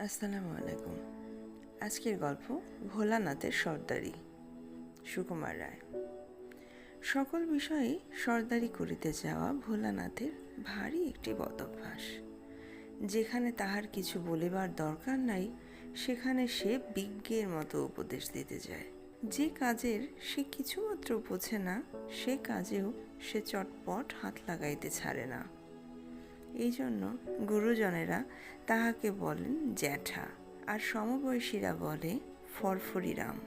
আসসালামু আলাইকুম। আজকের গল্প ভোলানাথের সর্দারি, সুকুমার রায়। সকল বিষয়ে সর্দারি করিতে যাওয়া ভোলানাথের ভারী একটি বদভ্যাস। যেখানে তাহার কিছু বলিবার দরকার নাই, সেখানে সে বিজ্ঞের মতো উপদেশ দিতে যায়। যে কাজের সে কিছুমাত্র বোঝে না, সে কাজেও সে চটপট হাত লাগাইতে ছাড়ে না। এই জন্য গুরুজনেরা তাহাকে বলেন জ্যাঠা, আর সমবয়সীরা বলে ফরফরিরাম।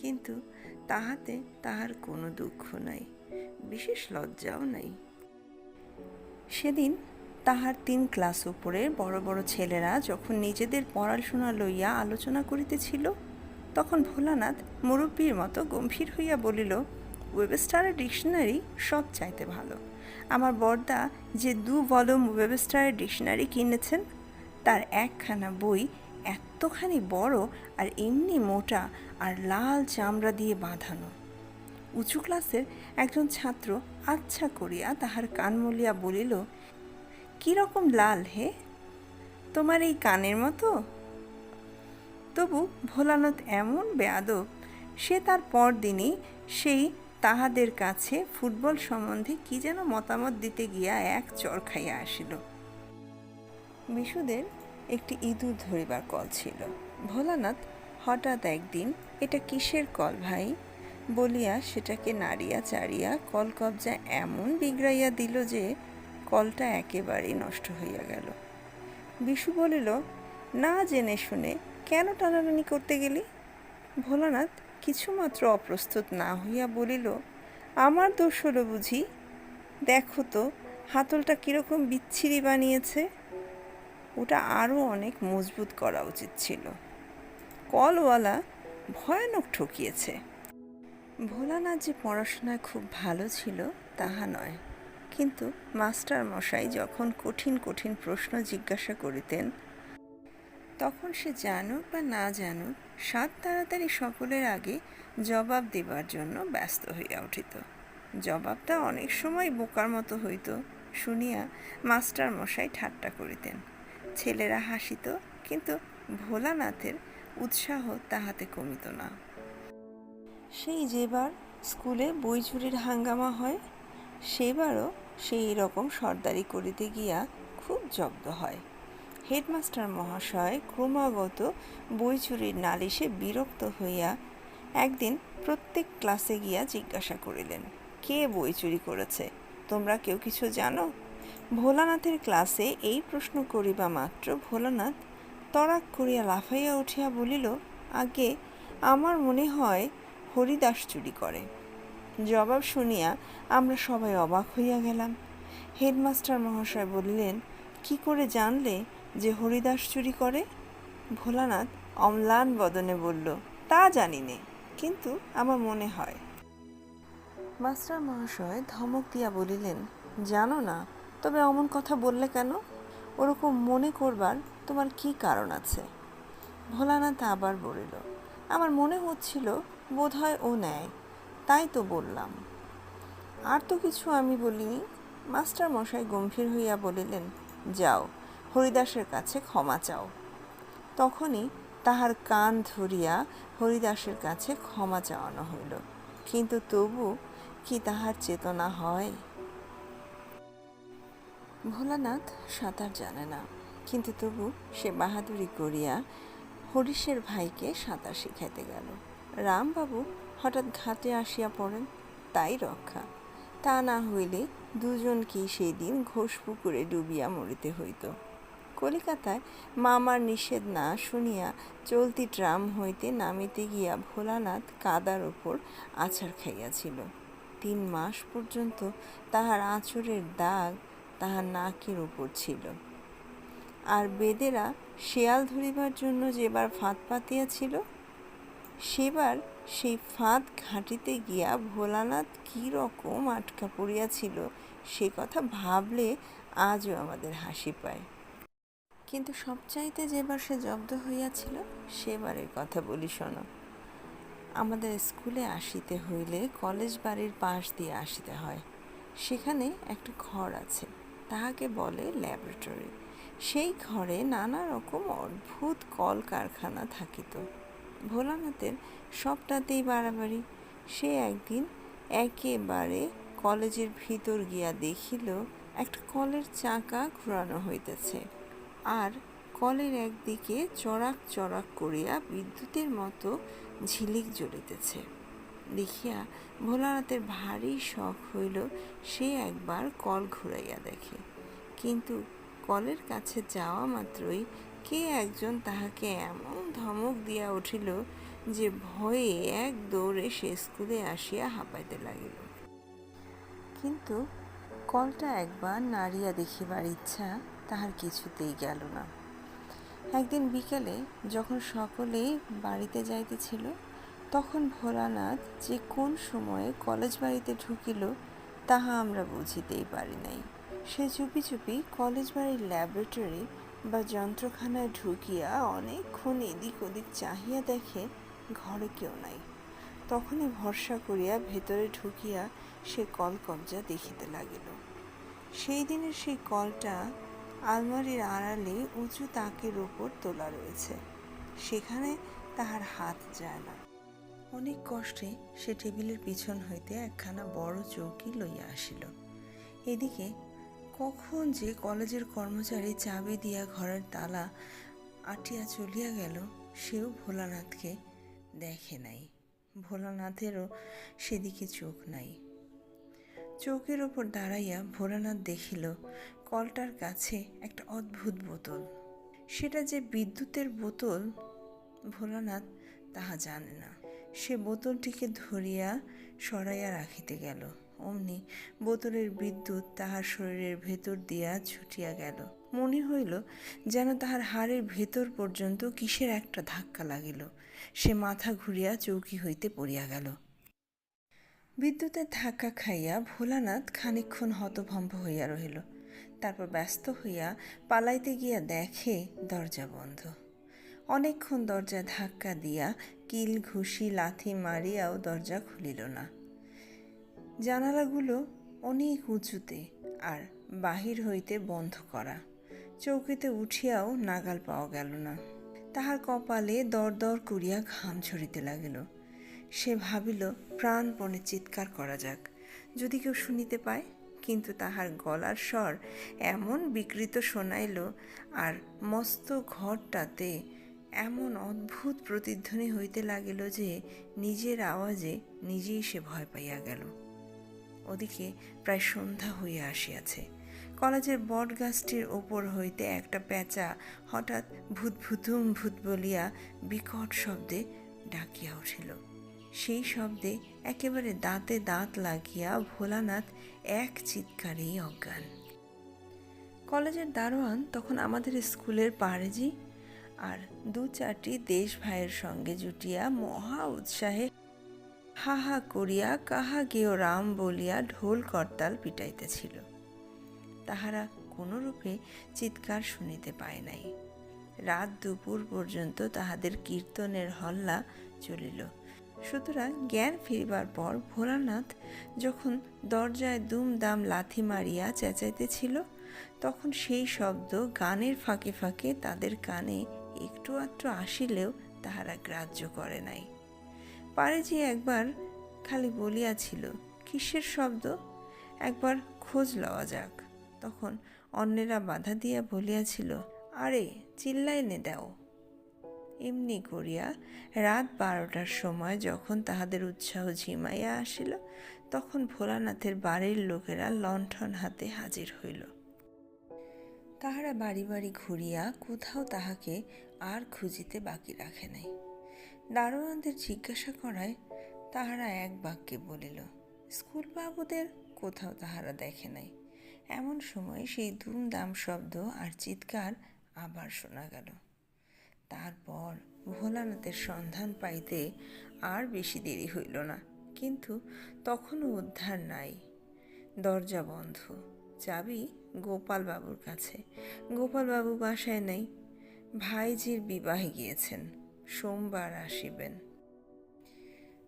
কিন্তু তাহাতে তাহার কোনো দুঃখ নাই, বিশেষ লজ্জাও নাই। সেদিন তাহার তিন ক্লাস উপরের বড় বড় ছেলেরা যখন নিজেদের পড়াশোনা লইয়া আলোচনা করিতেছিল, তখন ভোলানাথ মুরব্বীর মতো গম্ভীর হইয়া বলিল ওয়েবস্টারের ডিকশনারি সব চাইতে ভালো। আমার বর্দা যে দু ভলম ওয়েবস্টারের ডিকশনারি কিনেছেন, তার একখানা বই এতখানি বড় আর এমনি মোটা আর লাল চামড়া দিয়ে বাঁধানো। উঁচু ক্লাসের একজন ছাত্র আচ্ছা করিয়া তাহার কান মলিয়া বলিল কীরকম লাল হে? তোমার এই কানের মতো? তবু ভোলানাথ এমন বেয়াদব, সে তার পরদিনই সেই তাহাদের কাছে ফুটবল সম্বন্ধে কি যেন মতামত দিতে গিয়া এক চর খাইয়া আসিল। বিশুদের একটি ইঁদুর ধরিবার কল ছিল। ভোলানাথ, হঠাৎ একদিন, এটা কিসের কল ভাই? বলিয়া সেটাকে নাড়িয়া চাড়িয়া কল কবজা এমন বিগড়াইয়া দিল যে কলটা একেবারেই নষ্ট হইয়া গেল। বিশু বলিল, না জেনে শুনে কেন টানাটানি করতে গেলি? ভোলানাথ কিছুমাত্র অপ্রস্তুত না হইয়া বলিল, আমার দোষ হলো বুঝি? দেখো তো, হাতলটা কীরকম বিচ্ছিরি বানিয়েছে। ওটা আরও অনেক মজবুত করা উচিত ছিল। কলওয়ালা ভয়ানক ঠকিয়েছে। ভোলানাথ যে পড়াশোনায় খুব ভালো ছিল, তাহা নয়। কিন্তু মাস্টার মশাই যখন কঠিন কঠিন প্রশ্ন জিজ্ঞাসা করিতেন তখন সে জানুক বা না জানুক, সাত তাড়াতাড়ি সকলের আগে জবাব দেবার জন্য ব্যস্ত হইয়া উঠিত। জবাবটা অনেক সময় বোকার মতো হইত। শুনিয়া মাস্টার মশাই ঠাট্টা করিতেন। ছেলেরা হাসিত, কিন্তু ভোলানাথের উৎসাহ তাহাতে কমিত না। সেই যেবার স্কুলে বই চুরির হাঙ্গামা হয়, সেবারও সেই রকম সর্দারি করিতে গিয়া খুব জব্দ হয়। হেডমাস্টার মহাশয় ক্রমাগত বই চুরির নালিশে বিরক্ত হইয়া একদিন প্রত্যেক ক্লাসে গিয়া জিজ্ঞাসা করিলেন, কে বই চুরি করেছে? তোমরা কেউ কিছু জানো? ভোলানাথের ক্লাসে এই প্রশ্ন করিবা মাত্র ভোলানাথ? তড়াক করিয়া লাফাইয়া উঠিয়া বলিল আগে আমার মনে হয় হরিদাস চুরি করে। জবাব শুনিয়া আমরা সবাই অবাক হইয়া গেলাম। হেডমাস্টার মহাশয় বলিলেন, কি করে জানলে? যে হরিদাস চুরি করে? ভোলানাথ অম্লান বদনে বলল, তা জানি নে, কিন্তু আমার মনে হয়। মাস্টার মহাশয় ধমক দিয়া বলিলেন, জানো না, তবে অমন কথা বললে কেন? ওরকম মনে করবার তোমার কি কারণ আছে? ভোলানাথ আবার বলিল, আমার মনে হচ্ছিল বোধহয় ও নেয় তাই তো বললাম। আর তো কিছু আমি বলিনি? মাস্টার মশাই গম্ভীর হইয়া বলিলেন, যাও। হরিদাসের কাছে ক্ষমা চাও। তখনই তাহার কান ধরিয়া হরিদাসের কাছে ক্ষমা চাওয়ানো হইল। কিন্তু তবু কি তাহার চেতনা হয়? ভোলানাথ সাঁতার জানে না, কিন্তু তবু সে বাহাদুরি করিয়া হরিশের ভাইকে সাঁতার শিখাইতে গেল। রামবাবু হঠাৎ ঘাটে আসিয়া পড়েন, তাই রক্ষা। তা না হইলে দুজনকেই সেই দিন ঘোষ পুকুরে ডুবিয়া মরিতে হইত? কলিকাতায় মামার নিষেধ না শুনিয়া চলতি ট্রাম হইতে নামিতে গিয়া ভোলানাথ কাদার ওপর আছাড় খাইয়াছিল। তিন মাস পর্যন্ত তাহার আঁচড়ের দাগ তাহার নাকের উপর ছিল। আর বেদেরা শেয়াল ধরিবার জন্য যেবার ফাঁদ পাতিয়াছিল সেবার সেই ফাঁদ ঘাঁটিতে গিয়া ভোলানাথ কী রকম আটকা পড়িয়াছিল সে কথা ভাবলে আজও আমাদের হাসি পায়। কিন্তু সবচাইতে যেবার সে জব্দ হইয়াছিল সেবারের কথা বলি শোনো। আমাদের স্কুলে আসিতে হইলে কলেজ বাড়ির পাশ দিয়ে আসিতে হয়। সেখানে একটা ঘর আছে, তাহাকে বলে ল্যাবরেটরি। সেই ঘরে নানা রকম অদ্ভুত কল কারখানা থাকিত। ভোলানাথের সবটাতেই বাড়াবাড়ি। সে একদিন একেবারে কলেজের ভিতর গিয়া দেখিল, একটা কলের চাকা ঘুরানো হইতেছে। আর কলের একদিকে চড়াক চড়াক করিয়া বিদ্যুতের মতো ঝিলিক জ্বলিতেছে। দেখিয়া ভোলানাথের ভারী শখ হইল সে একবার কল ঘুরাইয়া দেখে। কিন্তু কলের কাছে যাওয়া মাত্রই কে একজন তাহাকে এমন ধমক দিয়া উঠিল যে ভয়ে এক দৌড়ে সে স্কুলে আসিয়া হাঁপাইতে লাগিল। কিন্তু কলটা একবার নাড়িয়া দেখিবার ইচ্ছা তাহার কিছুতেই গেল না। একদিন বিকেলে যখন সকলেই বাড়িতে যাইতেছিল, তখন ভোলানাথ যে কোন সময়ে কলেজ বাড়িতে ঢুকিল, তাহা আমরা বুঝিতেই পারি নাই। সে চুপি চুপি কলেজ বাড়ির ল্যাবরেটরি বা যন্ত্রখানায় ঢুকিয়া অনেকক্ষণ এদিক ওদিক চাহিয়া দেখে ঘরে কেউ নাই। তখনই ভরসা করিয়া ভেতরে ঢুকিয়া সে কল কবজা দেখিতে লাগিল। সেই দিনের সেই কলটা আলমারির আড়ালে উঁচু তাকের ওপর তোলা রয়েছে। সেখানে তাহার হাত যায় না। অনেক কষ্টে সে টেবিলের পিছন হইতে একখানা বড় চৌকি লইয়া আসিল। এদিকে কখন যে কলেজের কর্মচারী চাবি দিয়া ঘরের তালা আটিয়া চলিয়া গেল, সেও ভোলানাথকে দেখে নাই। ভোলানাথেরও সেদিকে চোখ নাই। চৌকের ওপর দাঁড়াইয়া ভোলানাথ দেখিল কলটার কাছে একটা অদ্ভুত বোতল। সেটা যে বিদ্যুতের বোতল, ভোলানাথ তাহা জানে না। সে বোতলটিকে ধরিয়া সরাইয়া রাখিতে গেল। অমনি বোতলের বিদ্যুৎ তাহার শরীরের ভেতর দিয়া ছুটিয়া গেল। মনে হইল যেন তাহার হাড়ের ভেতর পর্যন্ত কিসের একটা ধাক্কা লাগিল। সে মাথা ঘুরিয়া চৌকি হইতে পড়িয়া গেল। বিদ্যুতের ধাক্কা খাইয়া ভোলানাথ খানিক্ষণ হতভম্ব হইয়া রহিল। তারপর ব্যস্ত হইয়া পালাইতে গিয়া দেখে দরজা বন্ধ। অনেকক্ষণ দরজা ধাক্কা দিয়া কিল, ঘুষি, লাথি মারিয়াও দরজা খুলিল না। জানালাগুলো অনেক উঁচুতে আর বাহির হইতে বন্ধ করা। চৌকিতে উঠিয়াও নাগাল পাওয়া গেল না। তাহার কপালে দর দর করিয়া ঘাম ঝরিতে লাগিল। সে ভাবিল, প্রাণপণে চিৎকার করা যাক। যদি কেউ শুনিতে পায়? কিন্তু তাহার গলার স্বর এমন বিকৃত শোনাইল, আর মস্ত ঘরটাতে এমন অদ্ভুত প্রতিধ্বনি হইতে লাগিল যে নিজের আওয়াজে নিজেই সে ভয় পাইয়া গেল। ওদিকে প্রায় সন্ধ্যা হইয়া আসিয়াছে। কলেজের বট গাছটির ওপর হইতে একটা পেঁচা হঠাৎ ভূত ভূতুম ভূত বলিয়া বিকট শব্দে ডাকিয়া উঠিল। সেই শব্দে একেবারে দাঁতে দাঁত লাগিয়া ভোলানাথ এক চিৎকারেই অজ্ঞান। কলেজের দারোয়ান তখন আমাদের স্কুলের পারেজি আর দু চারটি দেশ ভাইয়ের সঙ্গে জুটিয়া মহা উৎসাহে হা হা করিয়া কাহা গেও রাম বলিয়া ঢোল করতাল পিটাইতেছিল। তাহারা কোনরূপে চিৎকার শুনিতে পায় নাই। রাত দুপুর পর্যন্ত তাহাদের কীর্তনের হল্লা চলিল। সুতরাং জ্ঞান ফিরিবার পর ভোলানাথ যখন দরজায় দুমদাম লাথি মারিয়া চেঁচাইতেছিল, তখন সেই শব্দ গানের ফাঁকে ফাঁকে তাদের কানে একটু আধটু আসিলেও তাহারা গ্রাহ্য করে নাই। পারে যে একবার খালি বলিয়াছিল, কিসের শব্দ? একবার খোঁজ লওয়া যাক। তখন অন্যেরা বাধা দিয়া বলিয়াছিল, আরে, চিল্লাইনে দাও। এমনি করিয়া রাত বারোটার সময় যখন তাহাদের উৎসাহ ঝিমাইয়া আসিল, তখন ভোলানাথের বাড়ির লোকেরা লণ্ঠন হাতে হাজির হইল। তাহারা বাড়ি বাড়ি ঘুরিয়া কোথাও তাহাকে আর খুঁজিতে বাকি রাখে নাই। দারোয়ানদের জিজ্ঞাসা করায় তাহারা এক বাক্যে বলিল স্কুল বাবুদের কোথাও তাহারা দেখে নাই। এমন সময় সেই দুমদাম শব্দ আর চিৎকার আবার শোনা গেল। তারপর ভোলানাথের সন্ধান পাইতে আর বেশি দেরি হইল না। কিন্তু তখনও উদ্ধার নাই। দরজা বন্ধ। চাবি গোপাল বাবুর কাছে। গোপালবাবু বাসায় নেই। ভাইজির বিবাহে গিয়েছেন। সোমবার আসিবেন।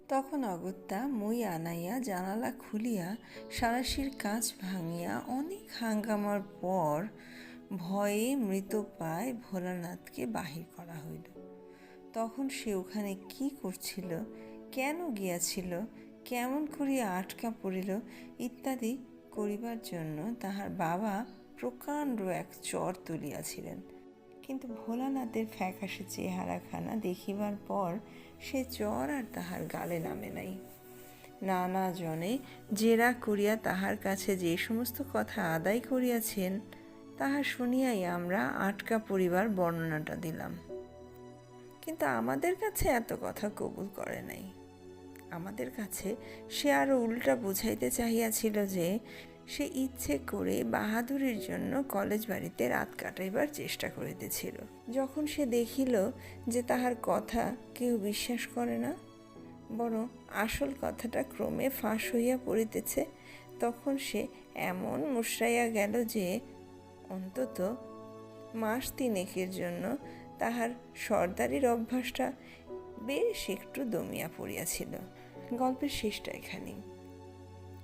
তখন অগত্যা মই আনাইয়া জানালা খুলিয়া সারাশির কাঁচ ভাঙিয়া অনেক হাঙ্গামার পর ভয়ে মৃত পায় ভোলানাথকে বাহির করা হইল। তখন সে ওখানে কি করছিল, কেন গিয়াছিল, কেমন করিয়া আটকা পড়িল ইত্যাদি করিবার জন্য তাহার বাবা প্রকাণ্ড এক চর তুলিয়াছিলেন। কিন্তু ভোলানাথের ফ্যাকাশে চেহারাখানা দেখিবার পর সে চর আর তাহার গালে নামে নাই। নানা জনে জেরা করিয়া তাহার কাছে যে সমস্ত কথা আদায় করিয়াছেন তাহা শুনিয়াই আমরা আটকা পরিবার বর্ণনাটা দিলাম। কিন্তু আমাদের কাছে এত কথা কবুল করে নাই। আমাদের কাছে সে আরও উল্টা বুঝাইতে চাহিয়াছিল যে, সে ইচ্ছে করে বাহাদুরির জন্য কলেজ বাড়িতে রাত কাটাইবার চেষ্টা করিতেছিল। যখন সে দেখিল যে তাহার কথা কেউ বিশ্বাস করে না, বরং আসল কথাটা ক্রমে ফাঁস হইয়া পড়িতেছে, তখন সে এমন মুশরাইয়া গেল যে অন্তত মাস তিনেকের জন্য তাহার সর্দারির অভ্যাসটা বেশ একটু দমিয়া পড়িয়াছিল। গল্পের শেষটা এখানেই।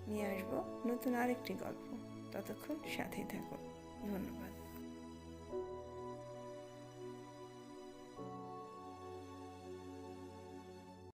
নিয়ে আসব নতুন আরেকটি গল্প। ততক্ষণ সাথেই থাকুন। ধন্যবাদ।